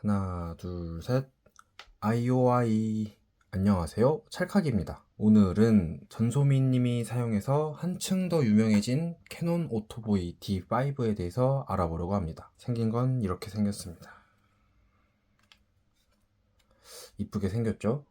하나, 둘, 셋. IOI. 안녕하세요. 찰칵입니다. 오늘은 전소민 님이 사용해서 한층 더 유명해진 캐논 오토보이 D5에 대해서 알아보려고 합니다. 생긴 건 이렇게 생겼습니다. 이쁘게 생겼죠?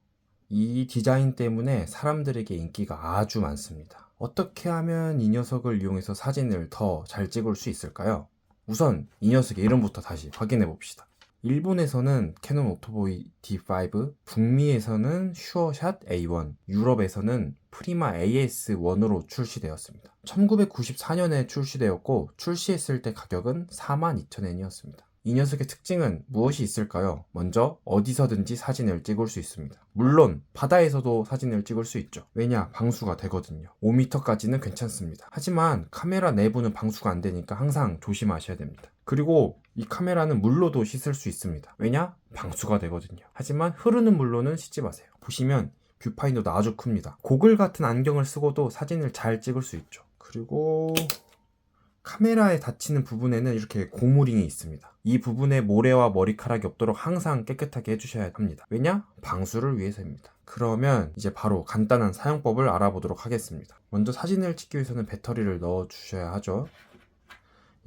이 디자인 때문에 사람들에게 인기가 아주 많습니다. 어떻게 하면 이 녀석을 이용해서 사진을 더 잘 찍을 수 있을까요? 우선 이 녀석의 이름부터 다시 확인해 봅시다. 일본에서는 캐논 오토보이 D5, 북미에서는 슈어샷 A1, 유럽에서는 프리마 AS1으로 출시되었습니다. 1994년에 출시되었고 출시했을 때 가격은 42,000엔이었습니다. 이 녀석의 특징은 무엇이 있을까요? 먼저 어디서든지 사진을 찍을 수 있습니다. 물론 바다에서도 사진을 찍을 수 있죠. 왜냐? 방수가 되거든요. 5m까지는 괜찮습니다. 하지만 카메라 내부는 방수가 안 되니까 항상 조심하셔야 됩니다. 그리고 이 카메라는 물로도 씻을 수 있습니다. 왜냐? 방수가 되거든요. 하지만 흐르는 물로는 씻지 마세요. 보시면 뷰파인더도 아주 큽니다. 고글 같은 안경을 쓰고도 사진을 잘 찍을 수 있죠. 그리고 카메라에 닫히는 부분에는 이렇게 고무링이 있습니다. 이 부분에 모래와 머리카락이 없도록 항상 깨끗하게 해주셔야 합니다. 왜냐? 방수를 위해서입니다. 그러면 이제 바로 간단한 사용법을 알아보도록 하겠습니다. 먼저 사진을 찍기 위해서는 배터리를 넣어 주셔야 하죠.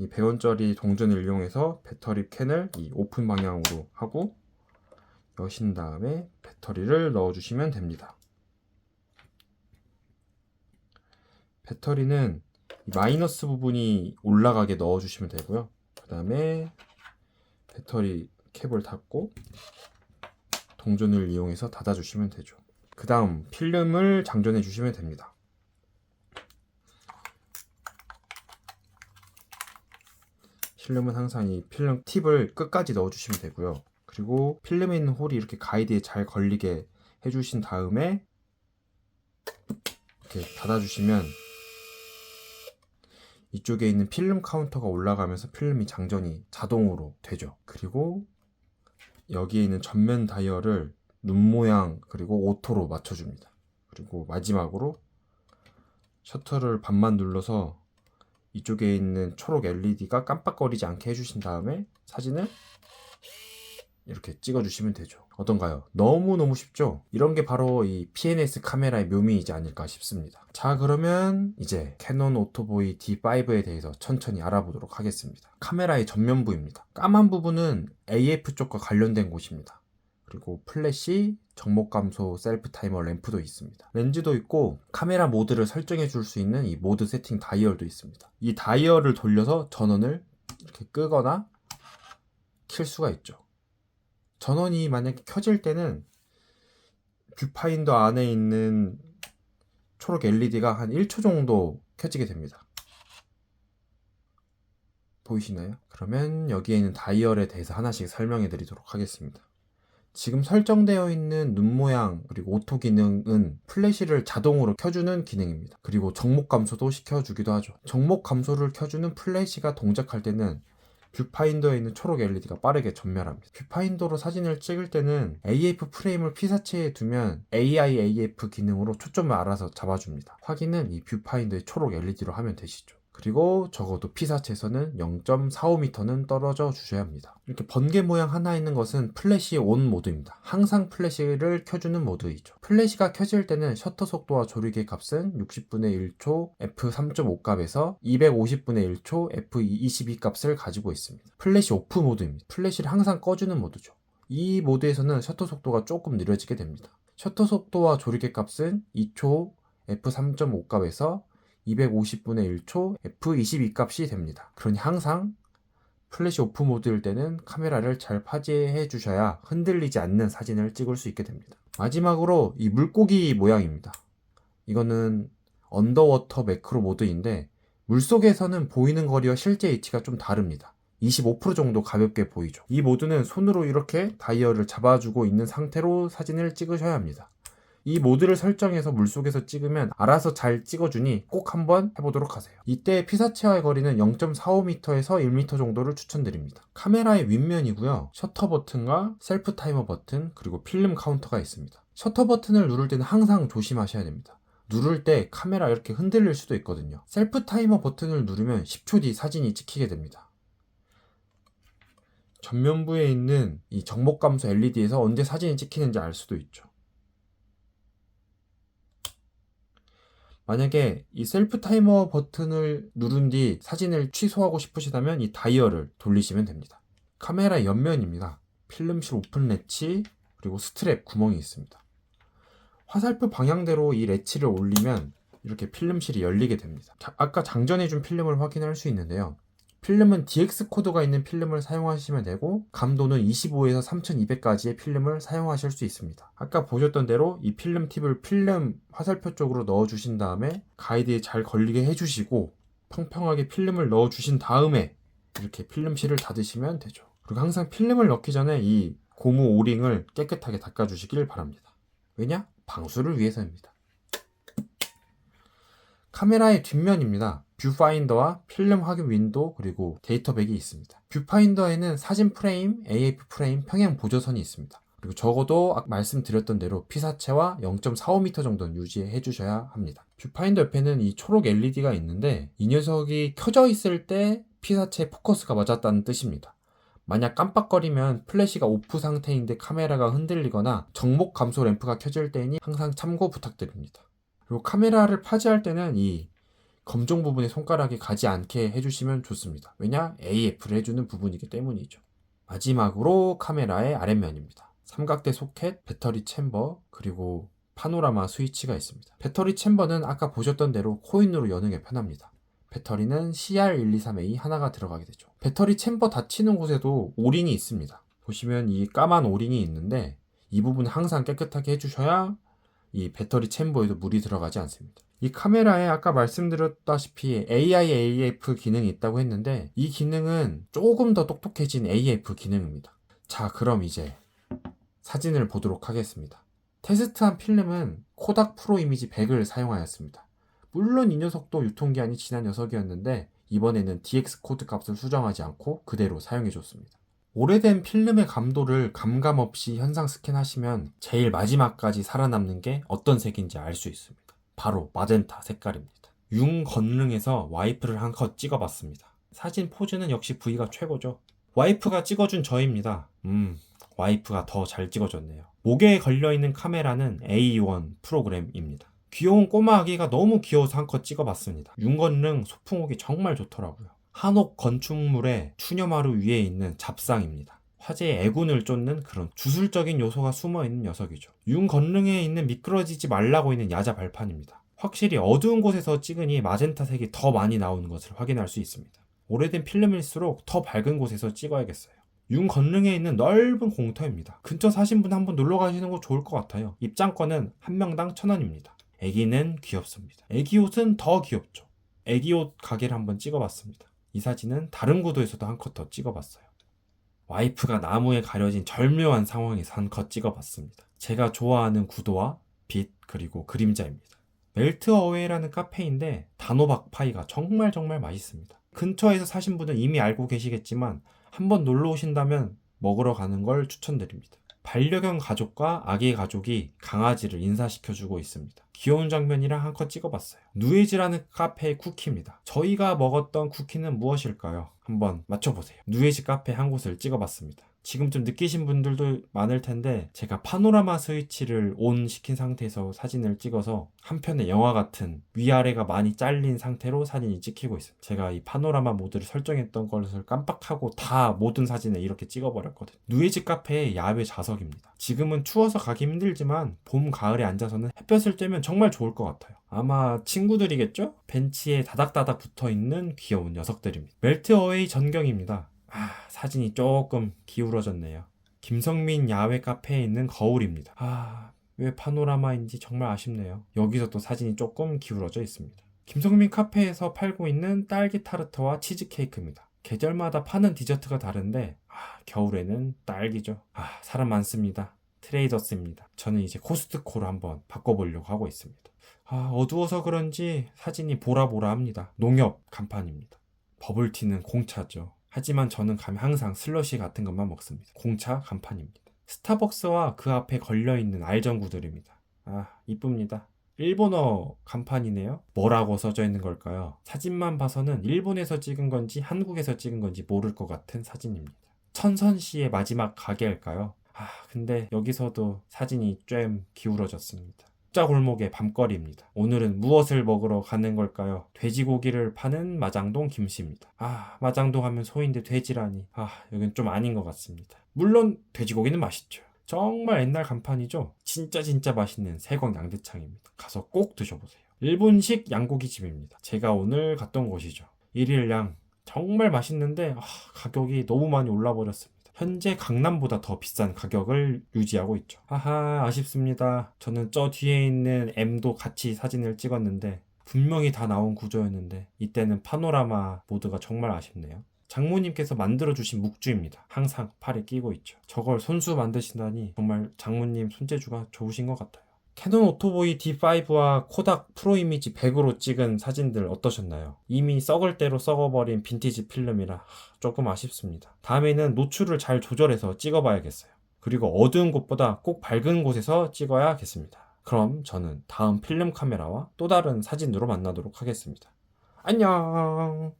이 100원짜리 동전을 이용해서 배터리 캔을 이 오픈 방향으로 하고 여신 다음에 배터리를 넣어 주시면 됩니다. 배터리는 이 마이너스 부분이 올라가게 넣어 주시면 되고요. 그 다음에 배터리 캡을 닫고 동전을 이용해서 닫아 주시면 되죠. 그 다음 필름을 장전해 주시면 됩니다. 필름은 항상 이 필름 팁을 끝까지 넣어 주시면 되고요. 그리고 필름에 있는 홀이 이렇게 가이드에 잘 걸리게 해주신 다음에 이렇게 닫아주시면 이쪽에 있는 필름 카운터가 올라가면서 필름이 장전이 자동으로 되죠. 그리고 여기에 있는 전면 다이얼을 눈 모양 그리고 오토로 맞춰줍니다. 그리고 마지막으로 셔터를 반만 눌러서 이쪽에 있는 초록 LED가 깜빡거리지 않게 해주신 다음에 사진을 이렇게 찍어주시면 되죠. 어떤가요? 너무너무 쉽죠? 이런 게 바로 이 PNS 카메라의 묘미이지 않을까 싶습니다. 자, 그러면 이제 캐논 오토보이 D5에 대해서 천천히 알아보도록 하겠습니다. 카메라의 전면부입니다. 까만 부분은 AF 쪽과 관련된 곳입니다. 그리고 플래시, 정목 감소, 셀프 타이머 램프도 있습니다. 렌즈도 있고 카메라 모드를 설정해 줄 수 있는 이 모드 세팅 다이얼도 있습니다. 이 다이얼을 돌려서 전원을 이렇게 끄거나 킬 수가 있죠. 전원이 만약에 켜질 때는 뷰파인더 안에 있는 초록 LED가 한 1초 정도 켜지게 됩니다. 보이시나요? 그러면 여기에 있는 다이얼에 대해서 하나씩 설명해 드리도록 하겠습니다. 지금 설정되어 있는 눈 모양 그리고 오토 기능은 플래시를 자동으로 켜주는 기능입니다. 그리고 정목 감소도 시켜주기도 하죠. 정목 감소를 켜주는 플래시가 동작할 때는 뷰파인더에 있는 초록 LED가 빠르게 전멸합니다. 뷰파인더로 사진을 찍을 때는 AF 프레임을 피사체에 두면 AI AF 기능으로 초점을 알아서 잡아줍니다. 확인은 이 뷰파인더의 초록 LED로 하면 되시죠. 그리고 적어도 피사체에서는 0.45m는 떨어져 주셔야 합니다. 이렇게 번개 모양 하나 있는 것은 플래시 온 모드입니다. 항상 플래시를 켜주는 모드이죠. 플래시가 켜질 때는 셔터 속도와 조리개 값은 60분의 1초 f3.5 값에서 250분의 1초 f22 값을 가지고 있습니다. 플래시 오프 모드입니다. 플래시를 항상 꺼주는 모드죠. 이 모드에서는 셔터 속도가 조금 느려지게 됩니다. 셔터 속도와 조리개 값은 2초 f3.5 값에서 250분의 1초 f22 값이 됩니다. 그러니 항상 플래시 오프 모드일 때는 카메라를 잘 파지해 주셔야 흔들리지 않는 사진을 찍을 수 있게 됩니다. 마지막으로 이 물고기 모양입니다. 이거는 언더워터 매크로 모드인데 물속에서는 보이는 거리와 실제 위치가 좀 다릅니다. 25% 정도 가볍게 보이죠. 이 모드는 손으로 이렇게 다이얼을 잡아주고 있는 상태로 사진을 찍으셔야 합니다. 이 모드를 설정해서 물속에서 찍으면 알아서 잘 찍어주니 꼭 한번 해보도록 하세요. 이때 피사체와의 거리는 0.45m에서 1m 정도를 추천드립니다. 카메라의 윗면이고요. 셔터 버튼과 셀프 타이머 버튼 그리고 필름 카운터가 있습니다. 셔터 버튼을 누를 때는 항상 조심하셔야 됩니다. 누를 때 카메라 이렇게 흔들릴 수도 있거든요. 셀프 타이머 버튼을 누르면 10초 뒤 사진이 찍히게 됩니다. 전면부에 있는 이 정목 감소 LED에서 언제 사진이 찍히는지 알 수도 있죠. 만약에 이 셀프 타이머 버튼을 누른 뒤 사진을 취소하고 싶으시다면 이 다이얼을 돌리시면 됩니다. 카메라 옆면입니다. 필름실 오픈 레치 그리고 스트랩 구멍이 있습니다. 화살표 방향대로 이 레치를 올리면 이렇게 필름실이 열리게 됩니다. 자, 아까 장전해준 필름을 확인할 수 있는데요. 필름은 DX 코드가 있는 필름을 사용하시면 되고 감도는 25에서 3200까지의 필름을 사용하실 수 있습니다. 아까 보셨던 대로 이 필름 팁을 필름 화살표 쪽으로 넣어 주신 다음에 가이드에 잘 걸리게 해 주시고 평평하게 필름을 넣어 주신 다음에 이렇게 필름실을 닫으시면 되죠. 그리고 항상 필름을 넣기 전에 이 고무 오링을 깨끗하게 닦아 주시길 바랍니다. 왜냐? 방수를 위해서입니다. 카메라의 뒷면입니다. 뷰파인더와 필름 확인 윈도우 그리고 데이터백이 있습니다. 뷰파인더에는 사진 프레임, AF 프레임, 평행 보조선이 있습니다. 그리고 적어도 아까 말씀드렸던 대로 피사체와 0.45m 정도는 유지해 주셔야 합니다. 뷰파인더 옆에는 이 초록 LED가 있는데 이 녀석이 켜져 있을 때 피사체 포커스가 맞았다는 뜻입니다. 만약 깜빡거리면 플래시가 오프 상태인데 카메라가 흔들리거나 정목 감소 램프가 켜질 때니 항상 참고 부탁드립니다. 그리고 카메라를 파지할 때는 이 검정 부분에 손가락이 가지 않게 해주시면 좋습니다. 왜냐? AF를 해주는 부분이기 때문이죠. 마지막으로 카메라의 아랫면입니다. 삼각대 소켓, 배터리 챔버, 그리고 파노라마 스위치가 있습니다. 배터리 챔버는 아까 보셨던 대로 코인으로 여는 게 편합니다. 배터리는 CR123A 하나가 들어가게 되죠. 배터리 챔버 닫히는 곳에도 오링이 있습니다. 보시면 이 까만 오링이 있는데 이 부분 항상 깨끗하게 해주셔야 이 배터리 챔버에도 물이 들어가지 않습니다. 이 카메라에 아까 말씀드렸다시피 AIAF 기능이 있다고 했는데 이 기능은 조금 더 똑똑해진 AF 기능입니다. 자, 그럼 이제 사진을 보도록 하겠습니다. 테스트한 필름은 코닥 프로 이미지 100을 사용하였습니다. 물론 이 녀석도 유통기한이 지난 녀석이었는데 이번에는 DX 코드 값을 수정하지 않고 그대로 사용해줬습니다. 오래된 필름의 감도를 감감 없이 현상 스캔하시면 제일 마지막까지 살아남는 게 어떤 색인지 알 수 있습니다. 바로 마젠타 색깔입니다. 융 건릉에서 와이프를 한 컷 찍어봤습니다. 사진 포즈는 역시 V가 최고죠. 와이프가 찍어준 저입니다. 음, 와이프가 더 잘 찍어줬네요. 목에 걸려있는 카메라는 A1 프로그램입니다. 귀여운 꼬마 아기가 너무 귀여워서 한컷 찍어봤습니다. 윤건릉 소풍옥이 정말 좋더라고요. 한옥 건축물의 추녀마루 위에 있는 잡상입니다. 화제의 애군을 쫓는 그런 주술적인 요소가 숨어 있는 녀석이죠. 윤건릉에 있는 미끄러지지 말라고 있는 야자 발판입니다. 확실히 어두운 곳에서 찍으니 마젠타색이 더 많이 나오는 것을 확인할 수 있습니다. 오래된 필름일수록 더 밝은 곳에서 찍어야겠어요. 윤건릉에 있는 넓은 공터입니다. 근처 사신 분 한번 놀러 가시는 거 좋을 것 같아요. 입장권은 한 명당 천 원입니다. 애기는 귀엽습니다. 애기 옷은 더 귀엽죠. 애기 옷 가게를 한번 찍어봤습니다. 이 사진은 다른 구도에서도 한 컷 더 찍어봤어요. 와이프가 나무에 가려진 절묘한 상황에서 한컷 찍어봤습니다. 제가 좋아하는 구도와 빛 그리고 그림자입니다. 멜트 어웨이라는 카페인데 단호박 파이가 정말 정말 맛있습니다. 근처에서 사신 분은 이미 알고 계시겠지만 한번 놀러 오신다면 먹으러 가는 걸 추천드립니다. 반려견 가족과 아기 가족이 강아지를 인사시켜주고 있습니다. 귀여운 장면이랑 한컷 찍어봤어요. 누에지라는 카페의 쿠키입니다. 저희가 먹었던 쿠키는 무엇일까요? 한번 맞춰보세요. 누에지 카페 한 곳을 찍어봤습니다. 지금 좀 느끼신 분들도 많을 텐데 제가 파노라마 스위치를 온 시킨 상태에서 사진을 찍어서 한편의 영화 같은 위아래가 많이 잘린 상태로 사진이 찍히고 있어요. 제가 이 파노라마 모드를 설정했던 것을 깜빡하고 다 모든 사진을 이렇게 찍어버렸거든요. 누에지 카페의 야외 좌석입니다. 지금은 추워서 가기 힘들지만 봄, 가을에 앉아서는 햇볕을 쬐면 정말 좋을 것 같아요. 아마 친구들이겠죠? 벤치에 다닥다닥 붙어 있는 귀여운 녀석들입니다. 멜트 어웨이 전경입니다. 아, 사진이 조금 기울어졌네요. 김성민 야외 카페에 있는 거울입니다. 아, 왜 파노라마인지 정말 아쉽네요. 여기서 또 사진이 조금 기울어져 있습니다. 김성민 카페에서 팔고 있는 딸기 타르트와 치즈케이크입니다. 계절마다 파는 디저트가 다른데, 아, 겨울에는 딸기죠. 아, 사람 많습니다. 트레이더스입니다. 저는 이제 코스트코로 한번 바꿔보려고 하고 있습니다. 아, 어두워서 그런지 사진이 보라보라 합니다. 농협 간판입니다. 버블티는 공차죠. 하지만 저는 가면 항상 슬러시 같은 것만 먹습니다. 공차 간판입니다. 스타벅스와 그 앞에 걸려있는 알전구들입니다. 아, 이쁩니다. 일본어 간판이네요. 뭐라고 써져 있는 걸까요? 사진만 봐서는 일본에서 찍은 건지 한국에서 찍은 건지 모를 것 같은 사진입니다. 천선 씨의 마지막 가게일까요? 아, 근데 여기서도 사진이 좀 기울어졌습니다. 자 골목의 밤거리입니다. 오늘은 무엇을 먹으러 가는 걸까요? 돼지고기를 파는 마장동 김씨입니다. 아, 마장동 하면 소인데 돼지라니. 아, 여긴 좀 아닌 것 같습니다. 물론 돼지고기는 맛있죠. 정말 옛날 간판이죠. 진짜 진짜 맛있는 세광 양대창입니다. 가서 꼭 드셔보세요. 일본식 양고기 집입니다. 제가 오늘 갔던 곳이죠. 일일양 정말 맛있는데 아, 가격이 너무 많이 올라 버렸습니다. 현재 강남보다 더 비싼 가격을 유지하고 있죠. 하하 아쉽습니다. 저는 저 뒤에 있는 M도 같이 사진을 찍었는데 분명히 다 나온 구조였는데 이때는 파노라마 모드가 정말 아쉽네요. 장모님께서 만들어주신 묵주입니다. 항상 팔에 끼고 있죠. 저걸 손수 만드신다니 정말 장모님 손재주가 좋으신 것 같아요. 캐논 오토보이 D5와 코닥 프로 이미지 100으로 찍은 사진들 어떠셨나요? 이미 썩을 대로 썩어버린 빈티지 필름이라 하, 조금 아쉽습니다. 다음에는 노출을 잘 조절해서 찍어봐야겠어요. 그리고 어두운 곳보다 꼭 밝은 곳에서 찍어야겠습니다. 그럼 저는 다음 필름 카메라와 또 다른 사진으로 만나도록 하겠습니다. 안녕!